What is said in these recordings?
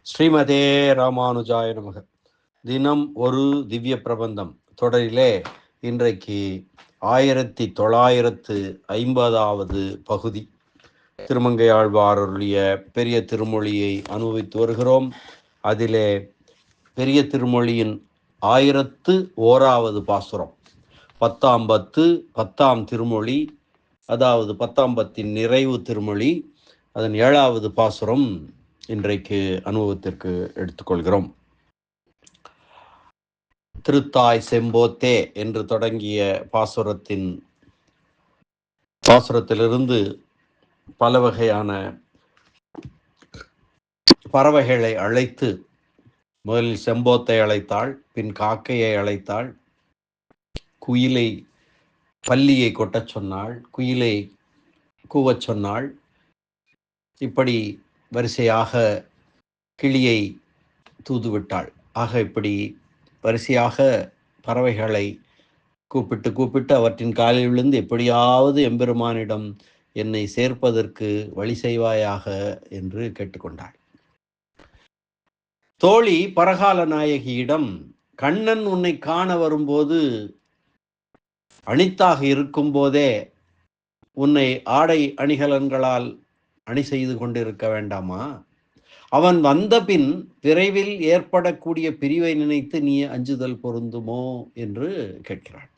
ஸ்ரீமதே ராமானுஜாய நமக. தினம் ஒரு திவ்ய பிரபந்தம். தொடரிலே இன்றைக்கு ஆயிரத்தி தொள்ளாயிரத்து ஐம்பதாவது பகுதி. திருமங்கையாழ்வாரருடைய பெரிய திருமொழியை அனுபவித்து வருகிறோம். அதிலே பெரிய திருமொழியின் ஆயிரத்து ஓராவது பாசுரம். பத்தாம் பத்து பத்தாம் திருமொழி அதாவது பத்தாம் பத்தின் நிறைவு திருமொழி அதன் ஏழாவது பாசுரம் இன்றைக்கு அனுபவத்திற்கு எடுத்துக்கொள்கிறோம். திருத்தாய் செம்போத்தே என்று தொடங்கிய பாசுரத்தின் பாசுரத்திலிருந்து பல வகையான பறவைகளை அழைத்து முதலில் செம்போத்தை அழைத்தாள் பின் காக்கையை அழைத்தாள் குயிலை பல்லியை கொட்டச் சொன்னாள் குயிலை கூவச் சொன்னாள். இப்படி வரிசையாக கிளியை தூதுவிட்டாள். ஆக இப்படி வரிசையாக பறவைகளை கூப்பிட்டு கூப்பிட்டு அவற்றின் காலில் விழுந்து எப்படியாவது எம்பெருமானிடம் என்னை சேர்ப்பதற்கு வழி செய்வாயாக என்று கேட்டுக்கொண்டாள். தோழி பரகால நாயகியிடம் கண்ணன் உன்னை காண வரும்போது அணித்தாக இருக்கும் போதே உன்னை ஆடை அணிகலன்களால் அணி செய்து கொண்டிருக்க வேண்டாமா? அவன் வந்த பின் விரைவில் ஏற்படக்கூடிய பிரிவை நினைத்து நீ அஞ்சுதல் பொருந்துமோ? என்று கேட்கிறான்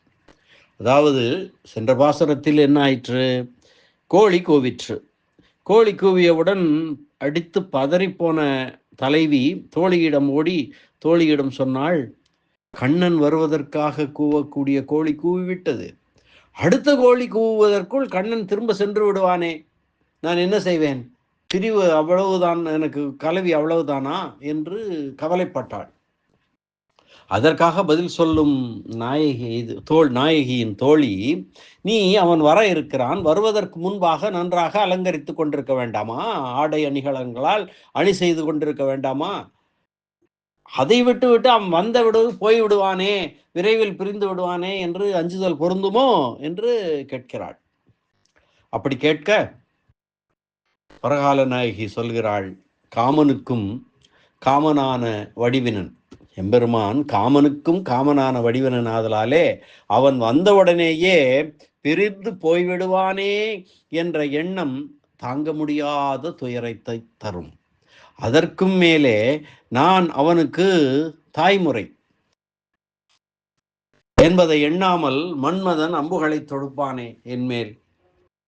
அதாவது சென்ற பாசுரத்தில் என்ன ஆயிற்று? கோழி கூவிற்று. கோழி கூவியவுடன் அடித்து பதறிப்போன தலைவி தோழியிடம் ஓடி தோழியிடம் சொன்னாள் கண்ணன் வருவதற்காக கூவக்கூடிய கோழி கூவிவிட்டது. அடுத்த கோழி கூவுவதற்குள் கண்ணன் திரும்ப சென்று விடுவானே. நான் என்ன செய்வேன்? பிரிவு அவ்வளவுதான் எனக்கு கலவி அவ்வளவுதானா? என்று கவலைப்பட்டாள். அதற்காக பதில் சொல்லும் நாயகி இது தோல் நாயகியின் தோழி நீ அவன் வர இருக்கிறான். வருவதற்கு முன்பாக நன்றாக அலங்கரித்து கொண்டிருக்க வேண்டாமா? ஆடை அணிகலன்களால் அணி செய்து கொண்டிருக்க வேண்டாமா? அதை விட்டு விட்டு அவன் வந்த விடு போய் விடுவானே விரைவில் பிரிந்து விடுவானே என்று அஞ்சுதல் பொருந்துமோ? என்று கேட்கிறாள். அப்படி கேட்க பரகால நாயகி சொல்கிறாள் காமனுக்கும் காமனான வடிவினன். எம்பெருமான் காமனுக்கும் காமனான வடிவனன் ஆதலாலே அவன் வந்தவுடனேயே பிரிந்து போய்விடுவானே என்ற எண்ணம் தாங்க முடியாத துயரத்தை தரும். அதற்கும் மேலே நான் அவனுக்கு தாய்முறை என்பதை எண்ணாமல் மன்மதன் அம்புகளை தொடுப்பானே என்மேல்.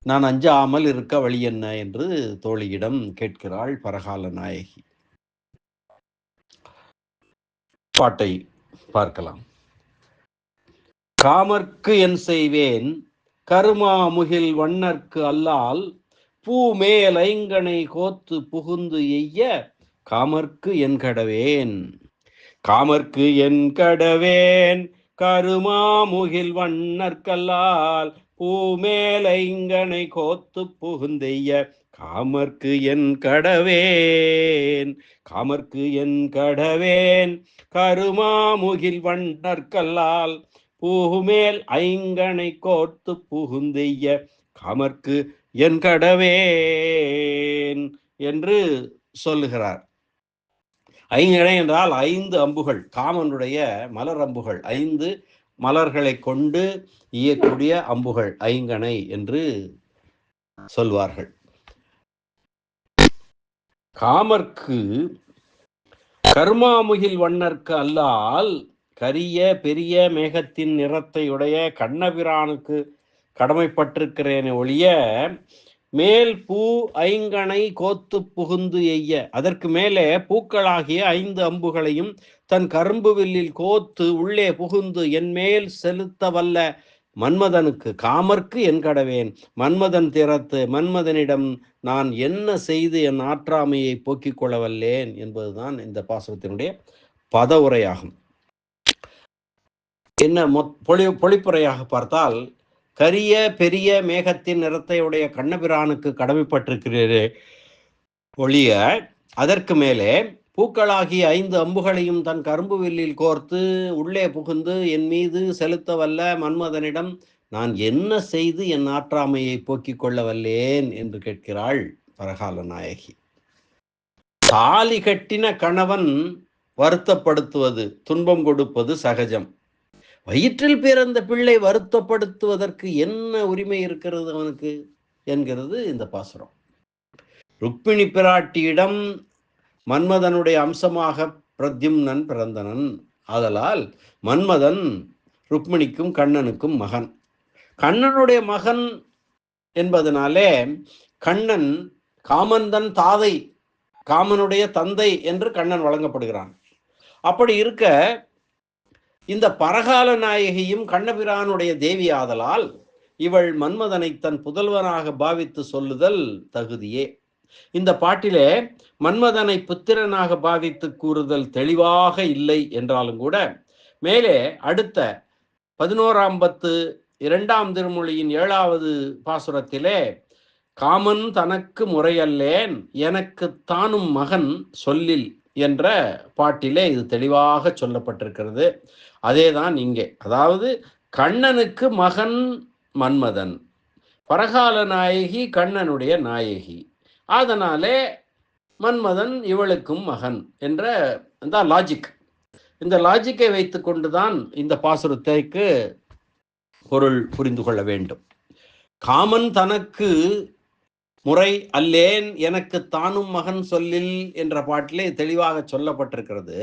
நான் அஞ்சாமல் இருக்க வழி என்ன? என்று தோழியிடம் கேட்கிறாள் பரகால நாயகி. பாட்டை பார்க்கலாம். காமர்க்கு என் செய்வேன் கருமா முகில் வண்ணர்க்கு அல்லால் பூ மேல் ஐங்கனை கோத்து புகுந்து எய்ய காமர்க்கு என் கடவேன். காமர்க்கு என் கடவேன் கருமா முகில் வண்ணர்க்கல்லால் பூமேலைங்கனை கோத்து புகுந்தைய காமர்க்கு என் கடவேன் காமர்க்கு என் கடவேன். கருமாமுகில் வண்டற்கல்லால் பூமேல் ஐங்கனை கோத்து புகுந்தைய காமர்க்கு என் கடவேன் என்று சொல்லுகிறார். ஐங்கனை என்றால் ஐந்து அம்புகள் காமனுடைய மலர் அம்புகள் ஐந்து மலர்களை கொண்டு ஈயக்கூடிய அம்புகள் ஐங்கனை என்று சொல்வார்கள். காமர்க்கு கர்மாமுகில் வண்ணர்க்கு அல்லால் கரிய பெரிய மேகத்தின் நிறத்தை உடைய கண்ணபிரானுக்கு கடமைப்பட்டிருக்கிறேன் ஒழிய மேல் பூ ஐங்கனை கோத்து புகுந்து எய்ய. அதற்கு மேலே பூக்களாகிய ஐந்து அம்புகளையும் தன் கரும்பு வில்லில் கோத்து உள்ளே புகுந்து என் மேல் செலுத்த வல்ல மன்மதனுக்கு காமர்க்கு என் கடவேன். மன்மதன் திறத்து மன்மதனிடம் நான் என்ன செய்து என் ஆற்றாமையை போக்கிக் கொள்ள வல்லேன் என்பதுதான் இந்த பாசகத்தினுடைய பதவுரையாகும். என்ன மொ பொழி பொழிப்புரையாக பார்த்தால் கரிய பெரிய மேகத்தின் நிறத்தையுடைய கண்ணபிரானுக்கு கடமைப்பட்டிருக்கிறீரே ஒழிய அதற்கு மேலே பூக்களாகிய ஐந்து அம்புகளையும் தன் கரும்பு வில்லில் கோர்த்து உள்ளே புகுந்து என் மீது செலுத்த வல்ல மன்மதனிடம் நான் என்ன செய்து என் ஆற்றாமையை போக்கிக் கொள்ள வல்லேன்? என்று கேட்கிறாள் பரகால நாயகி. தாலி கட்டின கணவன் வருத்தப்படுத்துவது துன்பம் கொடுப்பது சகஜம். வயிற்றில் பிறந்த பிள்ளை வருத்தப்படுத்துவதற்கு என்ன உரிமை இருக்கிறது அவனுக்கு என்கிறது இந்த பாசுரம். ருக்மிணி பிராட்டியிடம் மன்மதனுடைய அம்சமாக பிரத்யும்னன் பிறந்தனன். ஆதலால் மன்மதன் ருக்மிணிக்கும் கண்ணனுக்கும் மகன். கண்ணனுடைய மகன் என்பதனாலே கண்ணன் காமந்தன் தாதை காமனுடைய தந்தை என்று கண்ணன் வழங்கப்படுகிறான். அப்படி இருக்க இந்த பரகால நாயகியும் கண்ணபிரானுடைய தேவி ஆதலால் இவள் மன்மதனை தன் புதல்வனாக பாவித்து சொல்லுதல் தகுதியே. இந்த பாட்டிலே மன்மதனை புத்திரனாக பாவித்து கூறுதல் தெளிவாக இல்லை என்றாலும் கூட மேலே அடுத்த பதினோராம் பத்து இரண்டாம் திருமொழியின் ஏழாவது பாசுரத்திலே காமன் தனக்கு முறையல்லேன் எனக்கு தானும் மகன் சொல்லில் என்ற பாட்டிலே இது தெளிவாக சொல்லப்பட்டிருக்கிறது. அதேதான் இங்கே. அதாவது கண்ணனுக்கு மகன் மன்மதன் பரகால நாயகி கண்ணனுடைய நாயகி. அதனாலே மன்மதன் இவளுக்கும் மகன் என்ற இந்த லாஜிக் இந்த லாஜிக்கை வைத்து கொண்டுதான் இந்த பாசுரத்தைக்கு பொருள் புரிந்து கொள்ள வேண்டும். காமன் தனக்கு முறை அல்லேன் எனக்கு தானும் மகன் சொல்லில் என்ற பாட்டிலே தெளிவாக சொல்லப்பட்டிருக்கிறது.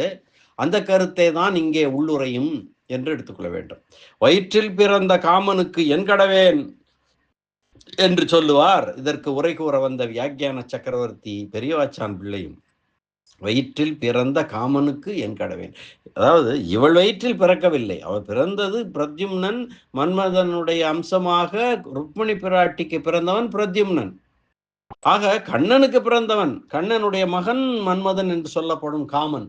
அந்த கருத்தை தான் இங்கே உள்ளுரையும் என்று எடுத்துக்கொள்ள வேண்டும். வயிற்றில் பிறந்த காமனுக்கு என் கடவேன் என்று சொல்லுவார். இதற்கு உரை கூற வந்த வியாக்கியான சக்கரவர்த்தி பெரியவாச்சான் பிள்ளையும் வயிற்றில் பிறந்த காமனுக்கு என் கடவேன். அதாவது இவள் வயிற்றில் பிறக்கவில்லை. அவள் பிறந்தது பிரத்யும்னன் மன்மதனுடைய அம்சமாக ருக்மிணி பிராட்டிக்கு பிறந்தவன் பிரத்யும்னன். ஆக கண்ணனுக்கு பிறந்தவன் கண்ணனுடைய மகன் மன்மதன் என்று சொல்லப்படும் காமன்.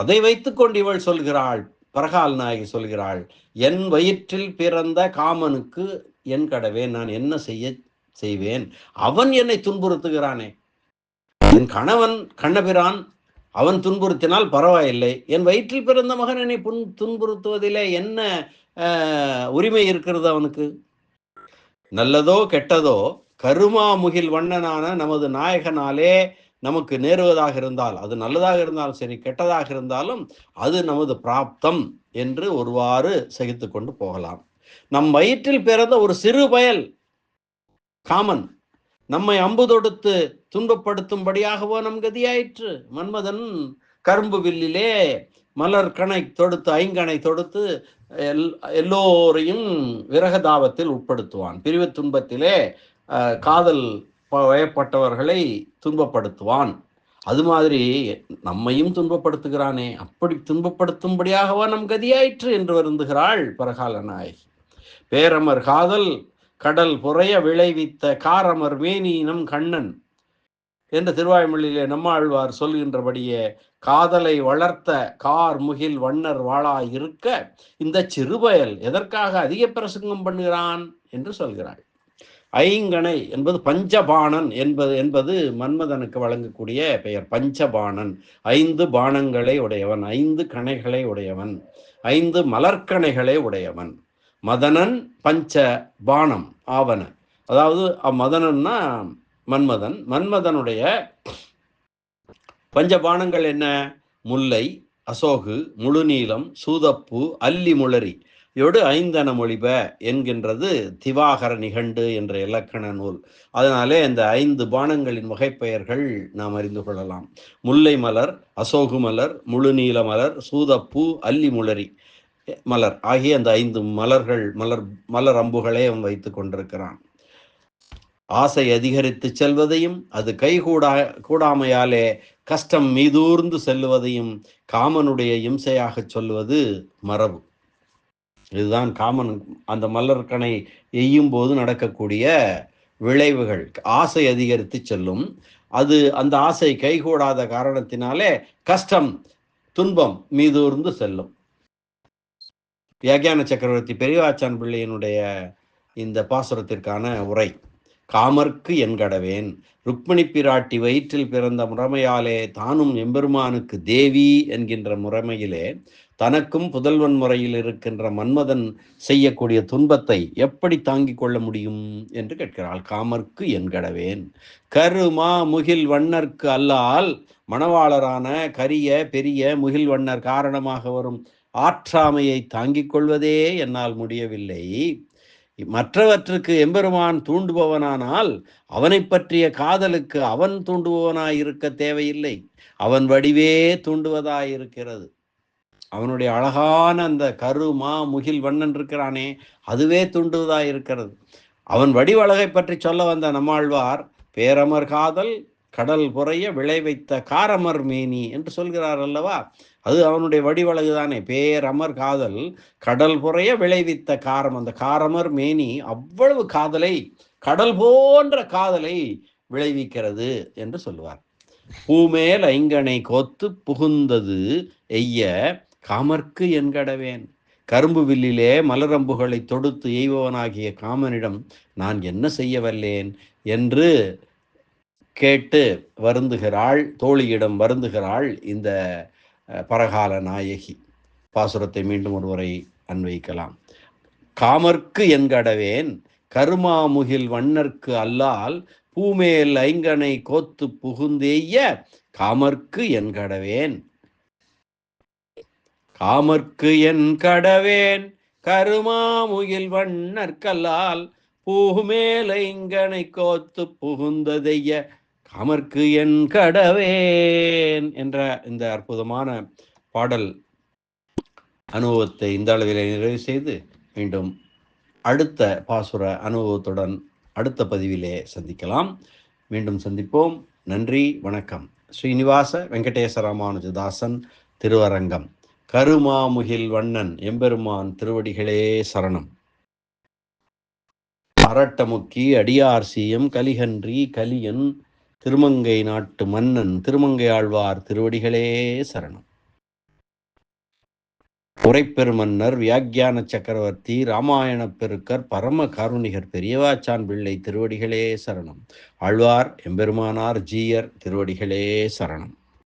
அதை வைத்துக்கொண்டு இவள் சொல்கிறாள் பரகால் நாயகி சொல்கிறாள் என் வயிற்றில் பிறந்த காமனுக்கு என் கடவே நான் என்ன செய்ய செய்வேன்? அவன் என்னை துன்புறுத்துகிறானே. என் கணவன் கண்ணபிரான் அவன் துன்புறுத்தினால் பரவாயில்லை. என் வயிற்றில் பிறந்த மகன் என்னை புன் துன்புறுத்துவதிலே என்ன உரிமை இருக்கிறது அவனுக்கு? நல்லதோ கெட்டதோ கருமாமுகில் வண்ணனான நமது நாயகனாலே நமக்கு நேருவதாக இருந்தால் அது நல்லதாக இருந்தாலும் சரி கெட்டதாக இருந்தாலும் அது நமது பிராப்தம் என்று ஒருவாறு சகித்து கொண்டு போகலாம். நம் வயிற்றில் பிறந்த ஒரு சிறு பயல் காமன் நம்மை அம்பு தொடுத்து துன்பப்படுத்தும்படியாகவோ நம் கதியாயிற்று. மன்மதன் கரும்பு வில்லிலே மலர் கணை தொடுத்து ஐங்கணை தொடுத்து எல் எல்லோரையும் விரகதாபத்தில் உட்படுத்துவான். பிரிவு துன்பத்திலே காதல் வயப்பட்டவர்களை துன்பப்படுத்துவான். அது மாதிரி நம்மையும் துன்பப்படுத்துகிறானே. அப்படி துன்பப்படுத்தும்படியாகவா நம் கதியாயிற்று என்று வருந்துகிறாள் பரகால நாயகி. பேரமர் காதல் கடல் புறைய விளைவித்த காரமர் மேனி நம் கண்ணன் என்ற திருவாய்மொழியிலே நம்மாழ்வார் சொல்கின்றபடியே காதலை வளர்த்த கார் முகில் வண்ணர் வாழா இருக்க இந்த சிறுபயல் எதற்காக அதிக பிரசங்கம் பண்ணுகிறான் என்று சொல்கிறாள். ஐங்கணை என்பது பஞ்சபாணன் என்பது என்பது மன்மதனுக்கு வழங்கக்கூடிய பெயர். பஞ்சபாணன். ஐந்து பானங்களை உடையவன். ஐந்து கணைகளை உடையவன். ஐந்து மலர்கணைகளை உடையவன். மதனன் பஞ்ச பானம் ஆவன அதாவது மதனன்னா மன்மதன். மன்மதனுடைய பஞ்சபானங்கள் என்ன? முல்லை அசோகு முழுநீளம் சூதப்பு அல்லி முளரி எடு ஐந்தன மொழிப என்கின்றது திவாகர நிகண்டு என்ற இலக்கண நூல். அதனாலே இந்த ஐந்து பானங்களின் வகைப்பெயர்கள் நாம் அறிந்து கொள்ளலாம். முல்லை மலர் அசோகு மலர் முழுநீல மலர் சூதப்பூ அல்லி முளரி மலர் ஆகிய அந்த ஐந்து மலர்கள் மலர் மலர் அம்புகளே அவன் வைத்து கொண்டிருக்கிறான். ஆசை அதிகரித்து செல்வதையும் அது கைகூடா கூடாமையாலே கஷ்டம் மீதூர்ந்து செல்லுவதையும் காமனுடைய இம்சையாக சொல்வது மரபு. இதுதான் காமன் அந்த மலர்கனை எய்யும் போது நடக்கக்கூடிய விளைவுகள். ஆசை அதிகரித்து செல்லும். அது அந்த ஆசை கைகூடாத காரணத்தினாலே கஷ்டம் துன்பம் மீதூர்ந்து செல்லும். வியாக்கியான சக்கரவர்த்தி பெரியவாச்சான் பிள்ளையினுடைய இந்த பாசுரத்திற்கான உரை. காமர்க்கு என்கடவேன். ருக்மிணி பிராட்டி வயிற்றில் பிறந்த முறைமையாலே தானும் எம்பெருமானுக்கு தேவி என்கின்ற முறைமையிலே தனக்கும் புதல்வன் முறையில் இருக்கின்ற மன்மதன் செய்யக்கூடிய துன்பத்தை எப்படி தாங்கிக் கொள்ள முடியும் என்று கேட்கிறாள். காமர்க்கு என்கடவேன். கருமா முகில் வண்ணர்க்கு அல்லால் மணவாளரான கரிய பெரிய முகில் வண்ணர் காரணமாக வரும் ஆற்றாமையை தாங்கிக் கொள்வதே என்னால் முடியவில்லை. மற்றவற்றுக்கு எம்பெருமான் தூண்டுபவனானால் அவனை பற்றிய காதலுக்கு அவன் தூண்டுபவனாய் இருக்க தேவையில்லை. அவன் வடிவே தூண்டுவதாயிருக்கிறது. அவனுடைய அழகான அந்த கரு மா முகில் வண்ணன் இருக்கிறானே அதுவே தூண்டுவதாய் இருக்கிறது அவன் வடிவழகை பற்றி சொல்ல வந்த நம்மாழ்வார் பேரமர் காதல் கடல் புறைய விளைவைத்த காரமர் மேனி என்று சொல்கிறார் அல்லவா? அது அவனுடைய வடிவழகு தானே. பேரமர் காதல் கடல் புறைய விளைவித்த காரம். அந்த காரமர் மேனி அவ்வளவு காதலை கடல் போன்ற காதலை விளைவிக்கிறது என்று சொல்லுவார். பூமேல் ஐங்கனை கோத்து புகுந்தது எய்ய காமர்க்கு என்கடவேன். கரும்பு வில்லிலே மலரம்புகளை தொடுத்து எய்பவனாகிய காமனிடம் நான் என்ன செய்ய வல்லேன்? என்று கேட்டு வருந்துகிறாள் தோழியிடம் வருந்துகிறாள் இந்த பரகால நாயகி. பாசுரத்தை மீண்டும் ஒருவரை அன்வைக்கலாம் காமர்க்கு என்கடவேன் கருமாமுகில் வண்ணர்க்கு அல்லால் பூமேல் ஐங்கனை கோத்து புகுந்தேய காமர்க்கு என்கடவேன். காமர்க்கு என் கடவேன் கருமாமுகில் வண்ணற்கல்லால் பூமேல் ஐங்கனை கோத்து புகுந்ததைய காமர்க்கு என் கடவேன் என்ற இந்த அற்புதமான பாடல் அனுபவத்தை இந்த அளவிலே நிறைவு செய்து மீண்டும் அடுத்த பாசுர அனுபவத்துடன் அடுத்த பதிவிலே சந்திக்கலாம். மீண்டும் சந்திப்போம். நன்றி வணக்கம். ஸ்ரீனிவாச வெங்கடேசராமானுஜதாசன் திருவரங்கம். கருமாமுகில் வண்ணன் எம்பெருமான் திருவடிகளே சரணம். அரட்டமுக்கி அடியார் சீயம் கலிகன்றி கலியன் திருமங்கை நாட்டு மன்னன் திருமங்கை ஆழ்வார் திருவடிகளே சரணம். உரைப்பெருமன்னர் வியாக்கியான சக்கரவர்த்தி ராமாயண பெருக்கர் பரம கருணிகர் பெரியவாச்சான் பிள்ளை திருவடிகளே சரணம். ஆழ்வார் எம்பெருமானார் ஜீயர் திருவடிகளே சரணம்.